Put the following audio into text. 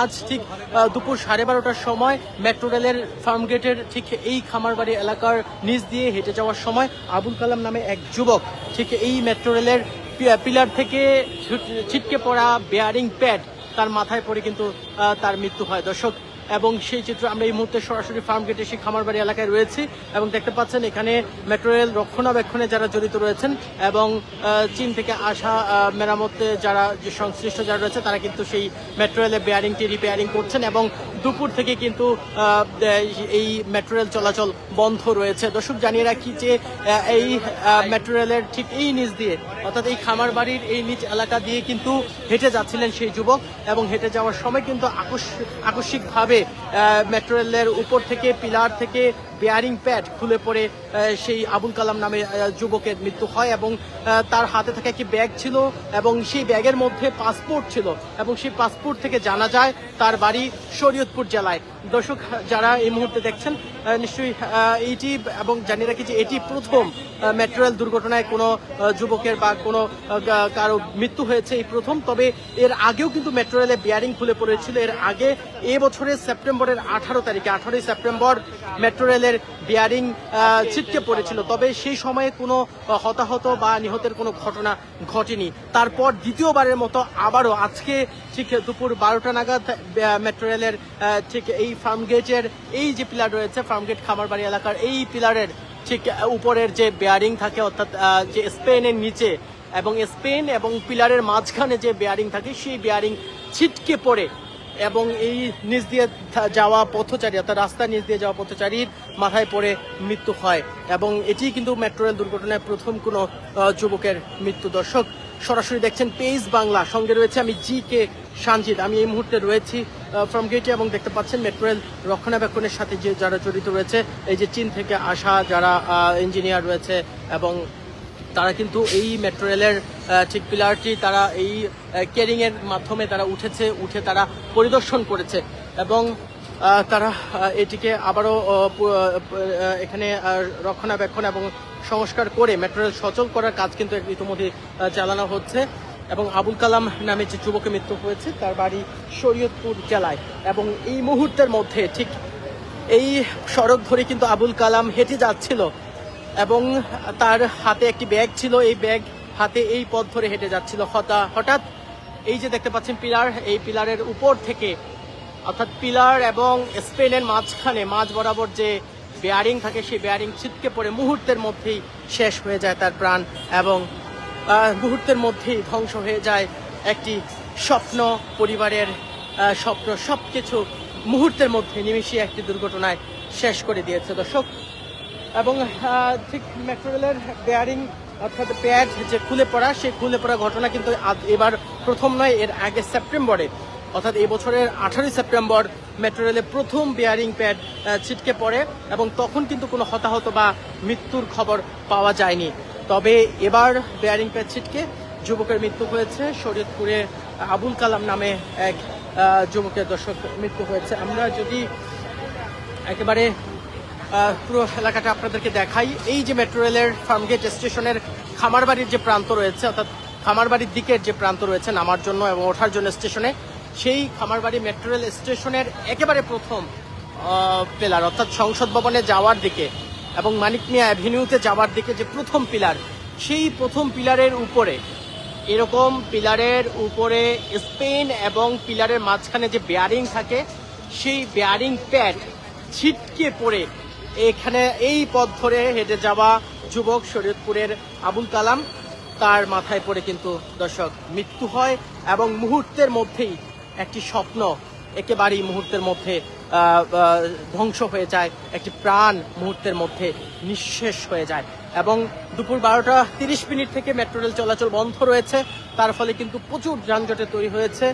আজ ঠিক দুপুর সাড়ে বারোটার সময় মেট্রো রেলের ফার্ম গেটের ঠিক এই খামারবাড়ি এলাকার নিচ দিয়ে হেঁটে যাওয়ার সময় আবুল কালাম নামে এক যুবক ঠিক এই মেট্রো রেলের পিলার থেকে ছিটকে পড়া বেয়ারিং প্যাড তার মাথায় পড়ে কিন্তু তার মৃত্যু হয়। দর্শক এবং সেই চিত্র আমরা এই মুহূর্তে সরাসরি ফার্ম গেটে সেই খামারবাড়ি এলাকায় রয়েছি এবং দেখতে পাচ্ছেন এখানে মেট্রো রেল রক্ষণাবেক্ষণে যারা জড়িত রয়েছেন এবং চীন থেকে আসা মেরামতে যারা যে সংশ্লিষ্ট যারা রয়েছে তারা কিন্তু সেই মেট্রো রেলের বেয়ারিংটি রিপেয়ারিং করছেন এবং দুপুর থেকে কিন্তু এই মেট্রো রেল চলাচল বন্ধ রয়েছে। দর্শক, জানিয়ে রাখি যে এই মেট্রো রেলের ঠিক এই নিচ দিয়ে, অর্থাৎ এই খামার বাড়ির এই নিচ এলাকা দিয়ে কিন্তু হেঁটে যাচ্ছিলেন সেই যুবক এবং হেঁটে যাওয়ার সময় কিন্তু আকস্মিক আকস্মিকভাবে মেট্রো রেলের উপর থেকে, পিলার থেকে বেয়ারিং প্যাড খুলে পড়ে সেই আবুল কালাম নামে যুবকের মৃত্যু হয় এবং তার হাতে থাকা একটি ব্যাগ ছিল এবং সেই ব্যাগের মধ্যে পাসপোর্ট ছিল এবং সেই পাসপোর্ট থেকে জানা যায় তার বাড়ি শরীয়তপুর জেলায়। দর্শক, যারা এই মুহূর্তে দেখছেন নিশ্চয়ই এইটি এবং জানিয়ে রাখি যে এটি প্রথম মেট্রো রেল দুর্ঘটনায় কোনো যুবকের বা কোনো কারও মৃত্যু হয়েছে এই প্রথম। তবে এর আগেও কিন্তু মেট্রো রেলে বিয়ারিং খুলে পড়েছিল। এর আগে এ বছরের সেপ্টেম্বরের আঠারো তারিখে, আঠারোই সেপ্টেম্বর মেট্রো রেলের বিয়ারিং ছিটকে পড়েছিল। তবে সেই সময়ে কোনো হতাহত বা নিহতের কোনো ঘটনা ঘটেনি। তারপর দ্বিতীয়বারের মতো আবারও আজকে ঠিক দুপুর বারোটা নাগাদ মেট্রো রেলের ঠিক এই ফার্মগেটের এই যে পিলার রয়েছে ফার্মগেট খামারবাড়ি এলাকার এই পিলারের ঠিক উপরের যে বেয়ারিং থাকে, অর্থাৎ যে স্পেনের নিচে এবং স্পেন এবং পিলারের মাঝখানে যে বেয়ারিং থাকে, সেই বেয়ারিং ছিটকে পড়ে এবং এই নিচ দিয়ে যাওয়া পথচারী, অর্থাৎ রাস্তার নিচ দিয়ে যাওয়া পথচারীর মাথায় পড়ে মৃত্যু হয় এবং এটি কিন্তু মেট্রো রেল দুর্ঘটনায় প্রথম কোনো যুবকের মৃত্যু। দর্শক সরাসরি দেখছেন পেজ বাংলা। সঙ্গে রয়েছে আমি জি কে সানজিদ। আমি এই মুহূর্তে রয়েছি ফ্রম গেটে এবং দেখতে পাচ্ছেন মেট্রো রেল রক্ষণাবেক্ষণের সাথে যে যারা জড়িত রয়েছে, এই যে চীন থেকে আসা যারা ইঞ্জিনিয়ার রয়েছে এবং তারা কিন্তু এই মেট্রো রেলের ঠিক পিলারটি তারা এই কেরিং এর মাধ্যমে তারা উঠেছে, উঠে তারা পরিদর্শন করেছে এবং তারা এটিকে আবারও এখানে রক্ষণাবেক্ষণ এবং সংস্কার করে মেট্রো রেল সচল করার কাজ কিন্তু ইতিমধ্যে চালানো হচ্ছে এবং আবুল কালাম নামে যে যুবকের মৃত্যু হয়েছে তার বাড়ি শরীয়তপুর জেলায় এবং এই মুহূর্তের মধ্যে ঠিক এই সড়ক ধরে কিন্তু আবুল কালাম হেঁটে যাচ্ছিল এবং তার হাতে একটি ব্যাগ ছিল। এই ব্যাগ হাতে এই পথ ধরে হেঁটে যাচ্ছিল। হঠাৎ এই যে দেখতে পাচ্ছেন পিলার, এই পিলারের উপর থেকে অর্থাৎ পিলার এবং স্পেনের মাঝখানে, মাঝ বরাবর যে বেয়ারিং থাকে, সেই বেয়ারিং ছিটকে পড়ে মুহূর্তের মধ্যেই শেষ হয়ে যায় তার প্রাণ এবং মুহূর্তের মধ্যেই ধ্বংস হয়ে যায় একটি স্বপ্ন পরিবারের স্বপ্ন সব কিছু মুহূর্তের মধ্যে নিমিশে একটি দুর্ঘটনায় শেষ করে দিয়েছে দর্শক। এবং ঠিক মেট্রো বেয়ারিং অর্থাৎ প্যাড যে খুলে পড়া, সেই খুলে পড়া ঘটনা কিন্তু এবার প্রথম নয়, এর আগে সেপ্টেম্বরে। অর্থাৎ এই বছরের আঠারোই সেপ্টেম্বর মেট্রো রেলে প্রথম বেয়ারিং প্যাড ছিটকে পড়ে এবং তখন কিন্তু কোনো হতাহত বা মৃত্যুর খবর পাওয়া যায়নি। তবে এবার বেয়ারিং প্যাড ছিটকে যুবকের মৃত্যু হয়েছে। শরীয়তপুরে আবুল কালাম নামে এক যুবকের দর্শক মৃত্যু হয়েছে। আমরা যদি একেবারে পুরো এলাকাটা আপনাদেরকে দেখাই, এই যে মেট্রো রেলের ফার্মগেট স্টেশনের খামারবাড়ির যে প্রান্ত রয়েছে, অর্থাৎ খামারবাড়ির দিকের যে প্রান্ত রয়েছে, নামার জন্য এবং ওঠার জন্য স্টেশনে সেই খামারবাড়ি মেট্রো রেল স্টেশনের একেবারে প্রথম পিলার অর্থাৎ সংসদ ভবনে যাওয়ার দিকে এবং মানিক মিয়া অ্যাভিনিউতে যাওয়ার দিকে যে প্রথম পিলার সেই প্রথম পিলারের উপরে, এরকম পিলারের উপরে স্পেন এবং পিলারের মাঝখানে যে বেয়ারিং থাকে, সেই বেয়ারিং প্যাড ছিটকে পড়ে এখানে এই পথ ধরে হেঁটে যাওয়া যুবক শরীয়তপুরের আবুল কালাম। তার মাথায় পড়ে কিন্তু দর্শক, মৃত্যু হয় এবং মুহূর্তের মধ্যেই একটি স্বপ্ন একেবারেই মুহূর্তের মধ্যে ধ্বংস হয়ে যায়, একটি প্রাণ মুহূর্তের মধ্যে নিঃশেষ হয়ে যায়। এবং দুপুর বারোটা তিরিশ মিনিট থেকে মেট্রো রেল চলাচল বন্ধ রয়েছে। তার ফলে কিন্তু প্রচুর যানজটে তৈরি হয়েছে।